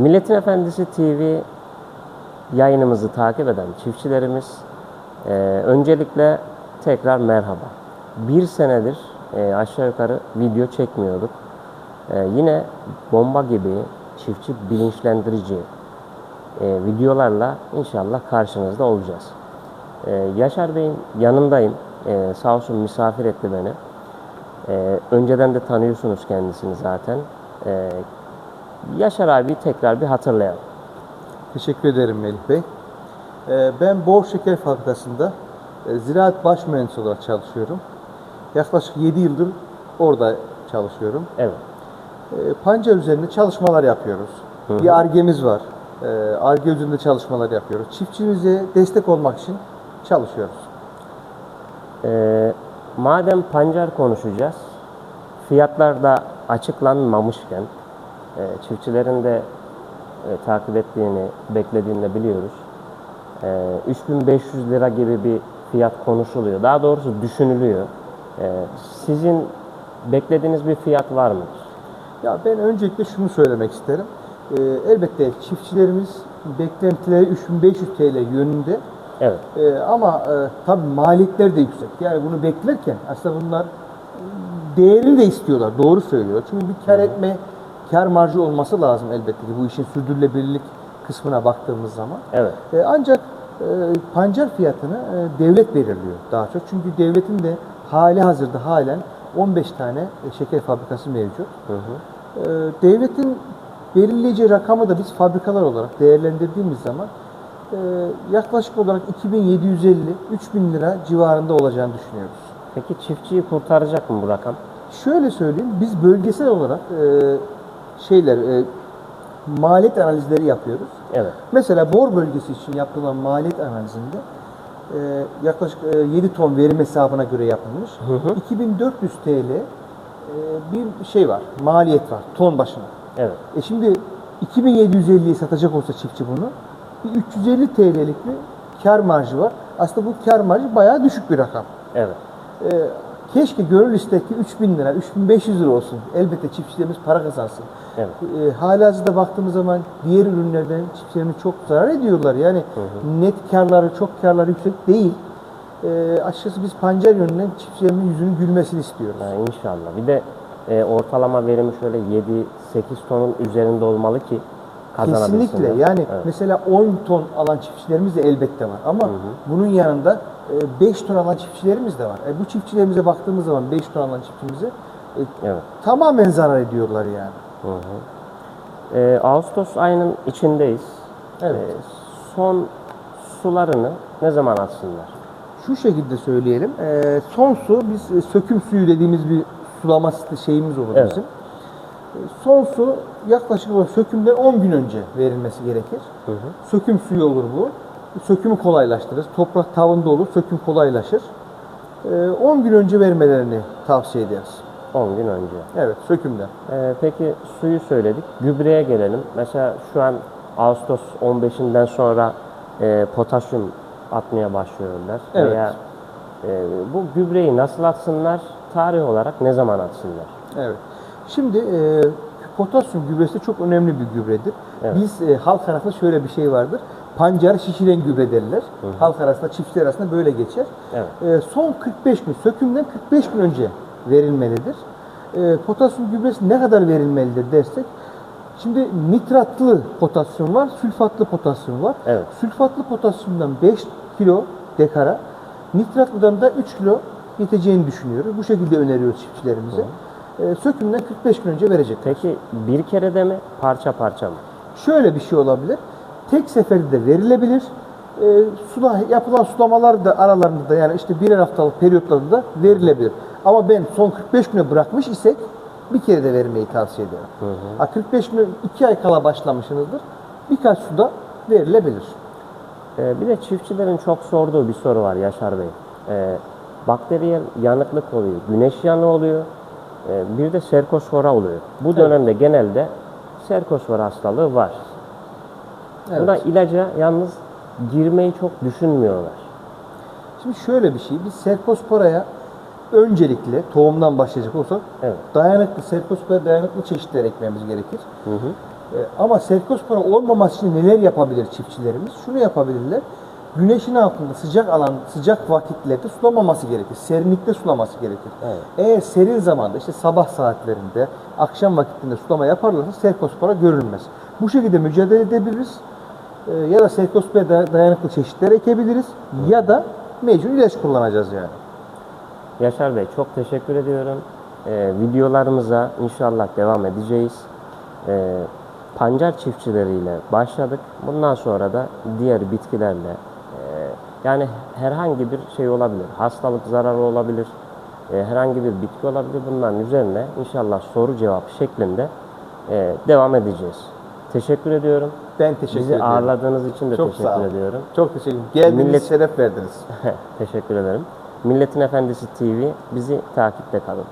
Milletin Efendisi TV yayınımızı takip eden çiftçilerimiz e, öncelikle tekrar merhaba. Bir senedir e, aşağı yukarı video çekmiyorduk. E, yine bomba gibi çiftçi bilinçlendirici e, videolarla inşallah karşınızda olacağız. E, Yaşar Bey'in yanındayım. E, sağ olsun misafir etti beni. E, önceden de tanıyorsunuz kendisini zaten. E, Yaşar abi tekrar bir hatırlayalım. Teşekkür ederim Melih Bey. Ee, Ben Bor Şeker Fabrikası'nda e, ziraat baş mühendisi olarak çalışıyorum. Yaklaşık 7 yıldır orada çalışıyorum. Evet. Ee, Pancar üzerinde çalışmalar yapıyoruz. Bir argemiz var. Ee, Arge üzerinde çalışmalar yapıyoruz. Çiftçimize destek olmak için çalışıyoruz. Ee, madem pancar konuşacağız, fiyatlar da açıklanmamışken e, çiftçilerin de e, takip ettiğini, beklediğini de biliyoruz. E, 3500 lira gibi bir fiyat konuşuluyor. Daha doğrusu düşünülüyor. E, sizin beklediğiniz bir fiyat var mıdır? Ya ben öncelikle şunu söylemek isterim. Ee, Elbette çiftçilerimiz beklentileri 3500 TL yönünde. Evet. Ee, ama e, tabii maliyetler de yüksek. Yani bunu beklerken aslında bunlar değerini de istiyorlar. Doğru söylüyor. Çünkü bir kar etme, kar marjı olması lazım elbette ki bu işin sürdürülebilirlik kısmına baktığımız zaman. Evet. E, ancak e, pancar fiyatını e, devlet belirliyor daha çok. Çünkü devletin de hali hazırda halen 15 tane e, şeker fabrikası mevcut. Hı hı. E, devletin belirleyeceği rakamı da biz fabrikalar olarak değerlendirdiğimiz zaman e, yaklaşık olarak 2750-3000 lira civarında olacağını düşünüyoruz. Peki çiftçiyi kurtaracak mı bu rakam? Şöyle söyleyeyim, biz bölgesel olarak e, şeyler e, maliyet analizleri yapıyoruz. Evet. Mesela Bor bölgesi için yapılan maliyet analizinde e, yaklaşık e, 7 ton verim hesabına göre yapılmış. Hı hı. 2400 TL e, bir şey var, maliyet var ton başına. Evet. E şimdi 2750'ye satacak olsa çiftçi bunu bir 350 TL'lik bir kar marjı var. Aslında bu kar marjı bayağı düşük bir rakam. Evet. E, keşke gönül ister ki 3000 lira, 3500 lira olsun. Elbette çiftçilerimiz para kazansın. Evet. E, halihazırda baktığımız zaman diğer ürünlerden çiftçilerimiz çok zarar ediyorlar. Yani net karları, çok karları yüksek değil. E, açıkçası biz pancar yönünden çiftçilerimizin yüzünün gülmesini istiyoruz. Ha, inşallah. Bir de e, ortalama verimi şöyle 7-8 tonun üzerinde olmalı ki kazanabilsinler. Kesinlikle. Yani Evet. mesela 10 ton alan çiftçilerimiz de elbette var. Ama bunun yanında 5 ton alan çiftçilerimiz de var. E, bu çiftçilerimize baktığımız zaman 5 ton alan çiftçimize e, Evet. tamamen zarar ediyorlar yani. Hı hı. E, Ağustos ayının içindeyiz. Evet. E, son sularını ne zaman atsınlar? Şu şekilde söyleyelim. e, son su biz e, söküm suyu dediğimiz bir sulama şeyimiz olur Evet. bizim. E, son su yaklaşık olarak sökümden 10 gün önce verilmesi gerekir. Hı hı. Söküm suyu olur bu. Sökümü kolaylaştırır. Toprak tavında olur. Söküm kolaylaşır. E, 10 gün önce vermelerini tavsiye ederiz. 10 gün önce. Evet, sökümden. E, peki suyu söyledik. Gübreye gelelim. Mesela şu an Ağustos 15'inden sonra e, potasyum atmaya başlıyorlar. Evet. Veya e, bu gübreyi nasıl atsınlar? Tarih olarak ne zaman atsınlar? Evet. Şimdi e, potasyum gübresi çok önemli bir gübredir. Evet. Biz e, halk arasında şöyle bir şey vardır. Pancar şişiren gübre derler. Halk arasında, çiftçiler arasında böyle geçer. Evet. E, son 45 gün, sökümden 45 gün önce verilmelidir. E, potasyum gübresi ne kadar verilmelidir dersek, şimdi nitratlı potasyum var, sülfatlı potasyum var. Evet. Sülfatlı potasyumdan 5 kilo dekara, nitratlıdan da 3 kilo yeteceğini düşünüyoruz. Bu şekilde öneriyoruz çiftçilerimize. E, sökümden 45 gün önce verecek. Peki bir kerede mi, parça parça mı? Şöyle bir şey olabilir. Tek seferde de verilebilir. E, sula, yapılan sulamalar da aralarında da yani işte birer haftalık periyotlarda da verilebilir. Ama ben son 45 güne bırakmış isek bir kere de vermeyi tavsiye ederim. Ha, 45 gün 2 ay kala başlamışsınızdır. Birkaç suda verilebilir. Ee, bir de çiftçilerin çok sorduğu bir soru var Yaşar Bey. Ee, bakteriyel yanıklık oluyor, güneş yanığı oluyor, ee, bir de serkospora oluyor. Bu dönemde genelde serkospor hastalığı var. Evet. Buna ilaca yalnız girmeyi çok düşünmüyorlar. Şimdi şöyle bir şey. Biz serkosporaya öncelikle tohumdan başlayacak olsak Evet. dayanıklı, serkospora dayanıklı çeşitler ekmemiz gerekir. Hı hı. ama serkospora olmaması için neler yapabilir çiftçilerimiz? Şunu yapabilirler. Güneşin altında sıcak alan, sıcak vakitlerde sulamaması gerekir. Serinlikte sulaması gerekir. Evet. Eğer serin zamanda işte sabah saatlerinde, akşam vakitinde sulama yaparlarsa serkospora görülmez. Bu şekilde mücadele edebiliriz. Ee, ya da serkospora da- dayanıklı çeşitler ekebiliriz ya da mecbur ilaç kullanacağız yani. Yaşar Bey çok teşekkür ediyorum. Ee, videolarımıza inşallah devam edeceğiz. Ee, pancar çiftçileriyle başladık. Bundan sonra da diğer bitkilerle e, yani herhangi bir şey olabilir. Hastalık zararı olabilir. e, herhangi bir bitki olabilir. Bunların üzerine inşallah soru cevap şeklinde e, devam edeceğiz. Teşekkür ediyorum. Ben teşekkür Bizi ederim. ağırladığınız için de Çok sağ teşekkür olun. ediyorum. Çok teşekkür ederim. Geldiniz, Millet- şeref verdiniz. teşekkür ederim. Milletin Efendisi TV bizi takipte kalın.